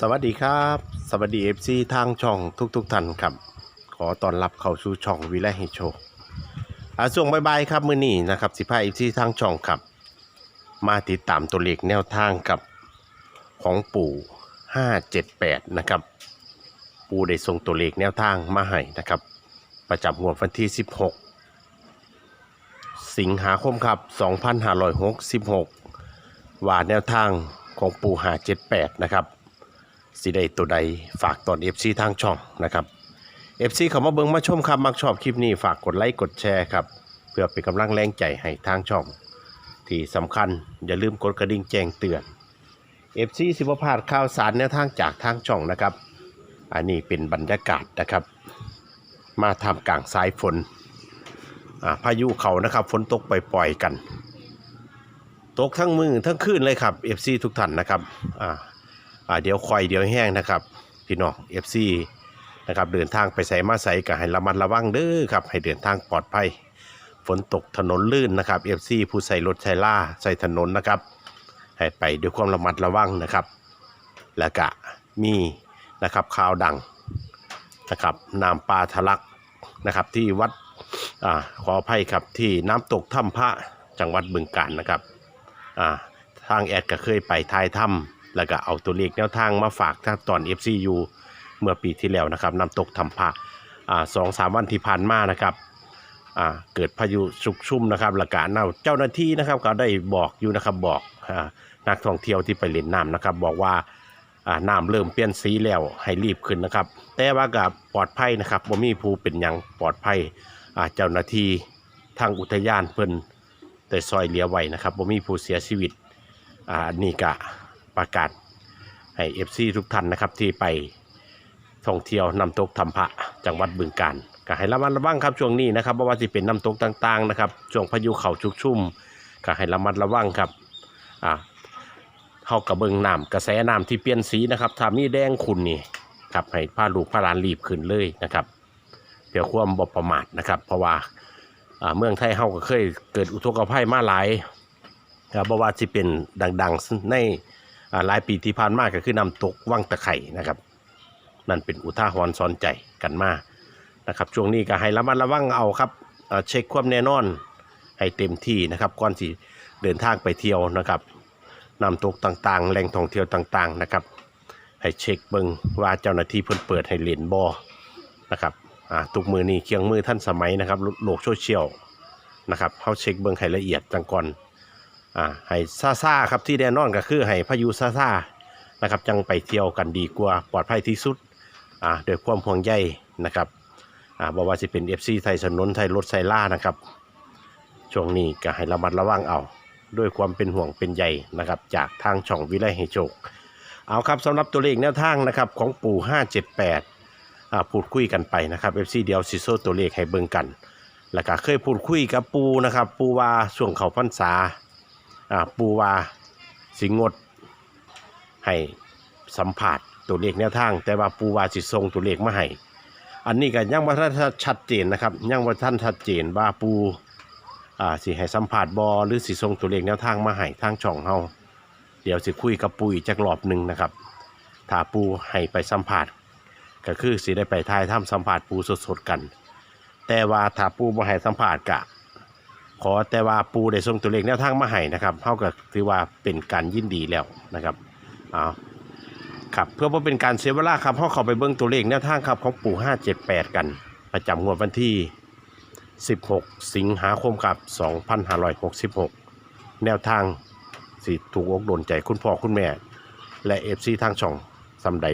สวัสดีครับ สวัสดีเอฟซีทางช่องทุกๆท่านครับ ขอต้อนรับเข้าสู่ช่องวิไลให้โชคอาช่วงบายๆครับมื้อนี้นะครับสิพาเอฟซีทางช่องครับ มาติดตามตัวเลขแนวทางกับของปู่578นะครับ ปู่ได้ส่งตัวเลขแนวทางมาให้นะครับ ประจำงวดวันที่16สิงหาคมครับ2566ว่าแนวทางของปู่578นะครับ สิได้ตัวใดฝากตอน FC ทางช่องนะครับ FC เขามาเบิ่งมาชมครับ มักชอบคลิปนี้ฝากกดไลค์กดแชร์ครับ เพื่อเป็นกำลังแรงใจให้ทางช่อง ที่สำคัญอย่าลืมกดกระดิ่งแจ้งเตือน FC สิบพาดข่าวสารแนวทางจากทางช่องนะครับ อันนี้เป็นบรรยากาศนะครับ มาทำกลางสายฝนอ่าพายุเขานะครับฝนตกปล่อยๆกัน ตกทั้งมือทั้งคืนเลยครับ FC ทุกท่านนะครับอ่า อ่าเดี๋ยวคอยเดี๋ยวแห้งนะครับ พี่น้อง FC นะครับเดินทางไปใส่มาใส่ก็ให้ระมัดระวังเด้อครับให้เดินทางปลอดภัย ฝนตกถนนลื่นนะครับ FC ผู้ใส่รถใช้ล่าใส่ถนนนะครับให้ไปด้วยความระมัดระวังนะครับ แล้วก็มีนะครับข่าวดังนะครับน้ำปลาทะลักนะครับที่วัดอ่าขออภัยครับที่น้ำตกถ้ำพระจังหวัดบึงกาฬนะครับอ่าทางแอดก็เคยไปทายถ้ำ แล้วก็เอาตัวเลขแนวทางมาฝากทางตอน FCU เมื่อปีที่แล้วนะครับน้ำตกทำพระอ่าสองสามวันที่ผ่านมานะครับเกิดพายุชุกชุ่มนะครับแล้วก็เน่าเจ้าหน้าที่นะครับก็ได้บอกอยู่นะครับบอกอนักท่องเที่ยวที่ไปเล่นน้ำนะครับ บอกว่าน้ำเริ่มเปลี่ยนสีแล้วให้รีบขึ้นนะครับ แต่ว่ากับปลอดภัยนะครับบ่มีผู้เป็นหยังปลอดภัยเจ้าหน้าที่ทางอุทยานเพิ่นได้ซอยเหลียไว้นะครับบ่มีผู้เสียชีวิตอ่าอันนี่ก็ ประกาศให้ FC ทุกท่านนะครับที่ไปท่องเที่ยวนำตกทำพระจังหวัดบึงกาฬก็ให้ระมัดระวังครับช่วงนี้นะครับเพราะว่าที่เป็นน้ำตกต่างๆนะครับช่วงพายุเข่าชุกชุ่มก็ให้ระมัดระวังครับอ่าเข้ากระเบิงน้ำกระแสน้ำที่เปลี่ยนสีนะครับถ้ามีแดงขุ่นนี่ครับให้ผ้าลูกผ้าลานรีบขึ้นเลยนะครับเพื่อความบประมาทนะครับ เพราะว่าอ่าเมืองไทยเฮาก็เคยเกิดอุทกภัยมาหลายครับเพราะว่าที่เป็นดังๆใน หลายปีที่ผ่านมาก็คือน้ำตกวังตะไคร่นะครับ นั่นเป็นอุทาหรณ์สอนใจกันมานะครับ ช่วงนี้ก็ให้ระมัดระวังเอาครับเช็คความแน่นอนให้เต็มที่นะครับก่อนที่เดินทางไปเที่ยวนะครับน้ำตกต่างๆ แหล่งท่องเที่ยวต่างๆนะครับ ให้เช็คเบิงว่าเจ้าหน้าที่เพิ่นเปิดให้เล่นบอนะครับอ่าทุกมือนี้เครื่องมือท่านสมัยนะครับโลกโซเชียลนะครับเขาเช็คเบิงให้ละเอียดจังก่อน อ่าให้ซาซาครับที่แน่นอนก็คือให้พายุซาซานะครับจังไปเที่ยวกันดีกว่าปลอดภัยที่สุดอ่าโดวยความห่วงใยนะครับอ่าบอกว่าจะเป็น FC ไทยสนนไทยรถไซล่านะครับช่วงนี้ก็ให้ระมัดระวังเอา ด้วยความเป็นห่วงเป็นใยนะครับจากทางช่องวิไลให้โชคเอาครับสำหรับตัวเลขแนวทางนะครับของปู่ 578อ่าพูดคุยกันไปนะครับ FC เดียวซิโซตัวเลขให้เบิ่งกัน แล้วก็เคยพูดคุยกับปูนะครับ ปูว่าช่วงเขาพรรษา ปูวาสิงดให้สัมผัสตัวเลขแนวทาง แต่ว่าปูวาสิส่งตัวเลขมาให้อันนี้ก็ยังว่าท่านชัดเจนนะครับยังว่าท่านชัดเจนว่าปูอ่าสิให้สัมผัสบอหรือสิส่งตัวเลขแนวทางมาให้ทางช่องเฮาเดี๋ยวสิคุยกับปูอีกจักรอบหนึ่งนะครับถ้าปูให้ไปสัมผัสก็คือสิได้ไปทายถ้ำสัมผัสปูสดๆกัน แต่ว่าถ้าปูบ่ให้สัมผัสกะ ขอแต่ว่าปูได้ส่งตัวเลขแนวทางมาให้นะครับเท่ากับถือว่าเป็นการยินดีแล้วนะครับเอาครับเพื่อบ่เป็นการเสียเวลาครับเฮาเข้าไปเบิ่งตัวเลขแนวทางครับของปู่578 กัน ประจำงวดวันที่ 16 สิงหาคมครับ2566 แนวทางสิถูกอกโดนใจคุณพ่อคุณแม่ และ FC ทางช่องซำใด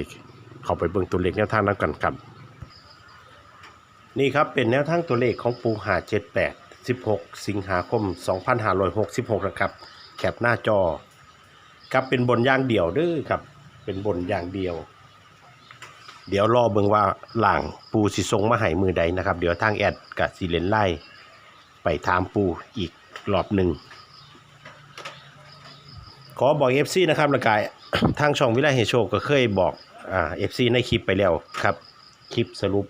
เข้าไปเบิ่งตัวเลขแนวทางนั้นกันครับ นี่ครับเป็นแนวทางตัวเลขของปูหา78 16 สิงหาคม 2566นะครับแคปหน้าจอครับเป็นบนอย่างเดียวเด้อครับ เป็นบนอย่างเดียว เดี๋ยวรอเบิ่งว่าหลังปูสิทรงมาให้มือใดนะครับ เดี๋ยวทางแอดกับสิเลนไล่ไปถามปูอีกรอบหนึ่งขอบอก FC นะครับละกายทางช่องวิไลเฮโชก็เคยบอกอ่า FC ในคลิปไปแล้วครับ คลิปสรุป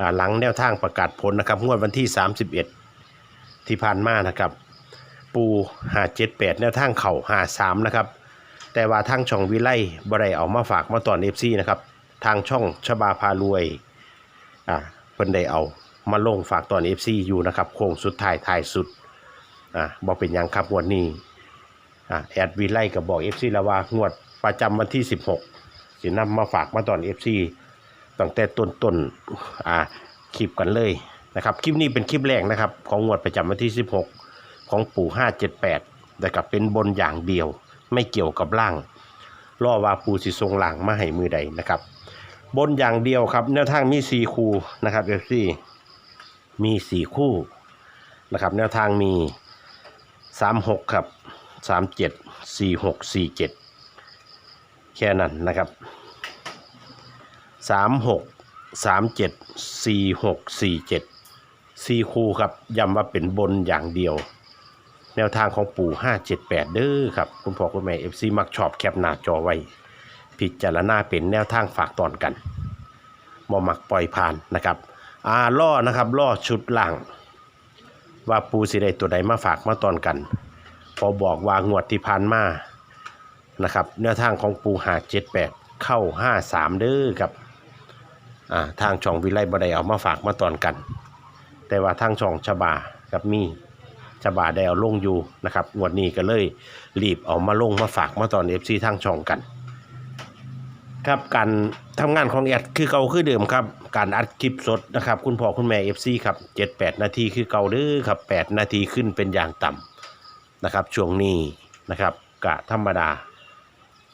อ่าหลังแนวทางประกาศผลนะครับงวดวันที่ 31 ที่ผ่านมานะครับ ปูหาเจ็ดแปดแนวทางเข่าหาสามนะครับ แต่ว่าทางช่องวิไลบ่ได้เอามาฝากมาตอน FC นะครับ ทางช่องชบาพารวยอ่าเพิ่นได้เอามาลงฝากตอน FC อยู่นะครับโค้งสุดท้ายท้ายสุดอ่าบ่เป็นยังครับวดนี้อ่าแอดวิไลก็บบอก FC แล้วว่างวดประจำวันที่ 16สินำมาฝากมาตอน FC ตั้งแต่ต้นๆอ่าคลิปกันเลย นะครับคลิปนี้เป็นคลิปแรกนะครับ ของงวดประจำวันที่ 16 ของปู่ 578แต่กับเป็นบนอย่างเดียวไม่เกี่ยวกับล่างล่อว่าปู่สิทรงหลังมาให้มือใดนะครับ บนอย่างเดียวครับแนวทางมี 4 คู่นะครับเอฟซีมี 4 คู่นะครับแนวทางมี 36 ครับ 37 46 47 แค่นั้นนะครับ 36 37 46 47 ซีคูครับย้ำว่าเป็นบนอย่างเดียว แนวทางของปู่ 578 เด้อครับ คุณพ่อคุณแม่เอฟซีมักชอบแคปหน้าจอไว้ พิจารณาเป็นแนวทางฝากตอนกันมอมักปล่อยผ่านนะครับอ่าล่อนะครับล่อชุดล่าง ว่าปูสิได้ตัวใดมาฝากมาตอนกัน พอบอกว่างวดที่ผ่านมานะครับแนวทางของปูหาเจ็ดแปดเข้าห้าสามเด้อครับอ่าทางช่องวิไลบดายเอามาฝากมาตอนกัน แต่ว่าทางช่องชบากับมีฉบาได้เอาลงอยู่นะครับงวดนี้ก็เลยรีบเอามาลงมาฝากมาตอน FC ทางช่องกัน ครับการทำงานของแอดคือเก่าคือเดิมครับ การอัดคลิปสดนะครับ คุณพ่อคุณแม่ FC ครับ7-8นาทีคือเก่าเด้อครับ8นาทีขึ้นเป็นอย่างต่ำนะครับช่วงนี้นะครับกะธรรมดา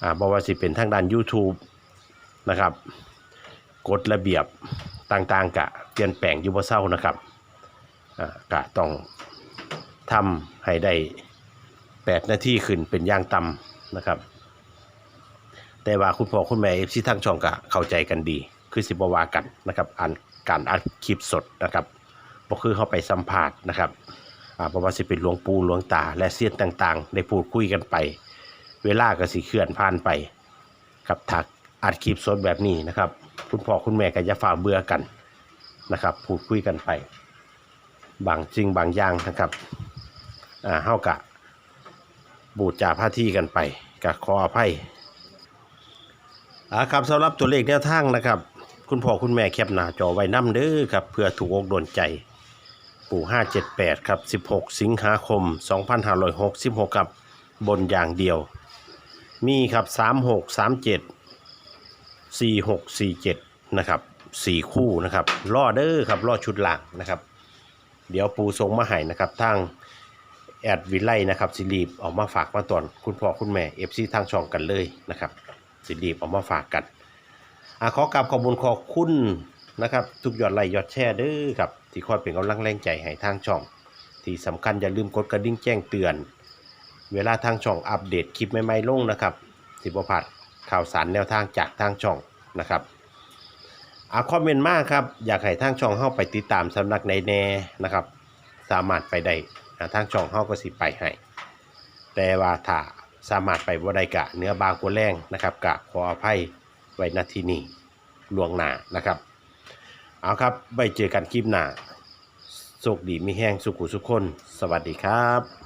อ่าบ่ว่าสิเป็นทางด้าน YouTube นะครับกฎระเบียบต่างๆกะเปลี่ยนแปลงอยู่บ่เศร้านะครับ กะต้องทำให้ได้ 8 นาทีขึ้นเป็นย่างต่ำนะครับ แต่ว่าคุณพ่อคุณแม่เอฟซีทั้งช่องก็เข้าใจกันดี คือสิบวากันนะครับอ่านการอัดคลิปสดนะครับบ่คือเข้าไปสัมภาษณ์นะครับเพราะว่าสิเป็นหลวงปู่หลวงตา และเสียนต่าง ๆ ได้พูดคุยกันไป เวลาก็สิเคลื่อนผ่านไปกับถักอัดคลิปสดแบบนี้นะครับ คุณพ่อคุณแม่ก็จะฝ่าเบื่อกันนะครับ พูดคุยกันไป บางจริงบางอย่างนะครับอ่าเฮากะ บูดจาผ้าที่กันไปกะขออภัยอ่าครับสำหรับตัวเลขแนวทางนะครับ คุณพ่อคุณแม่แคปหน้าจอไว้น้ำเด้อครับเพื่อถูกอกโดนใจ ปู่ 578 ครับ 16 สิงหาคม 2566ครับบนอย่างเดียว มีครับ 36 37 46 47 นะครับ 4 คู่นะครับล่อเด้อครับล่อชุดหลังนะครับ เดี๋ยวปูทรงมาให้นะครับทางแอดวิไลนะครับสิรีบออกมาฝากมาตอนคุณพ่อคุณแม่เอฟซีทางช่องกันเลยนะครับสิรีบออกมาฝากกันอขอกราบขอบคุณขอบคุณนะครับ ทุกยอดไลค์ยอดแชร์เด้อครับที่คอยเป็นกำลังแรงใจให้ทางช่อง ที่สำคัญอย่าลืมกดกระดิ่งแจ้งเตือน เวลาทางช่องอัปเดตคลิปใหม่ๆลงนะครับสิบพลาดข่าวสารแนวทางจากทางช่องนะครับ อาคอมเมนต์มากครับ อยากให้ทางช่องเข้าไปติดตามสำนักในแน่นะครับ สามารถไปได้ทางช่องเข้าก็สิไปให้แต่ว่าถ้าสามารถไปบ่ได้กะเนื้อบางกว่าแรงนะครับกะขออภัยไว้ณที่นี้ลวงหนานะครับเอาครับไว้เจอกันคลิปหน้าโชคดีมีแห้งสุขุสุขคน สวัสดีครับ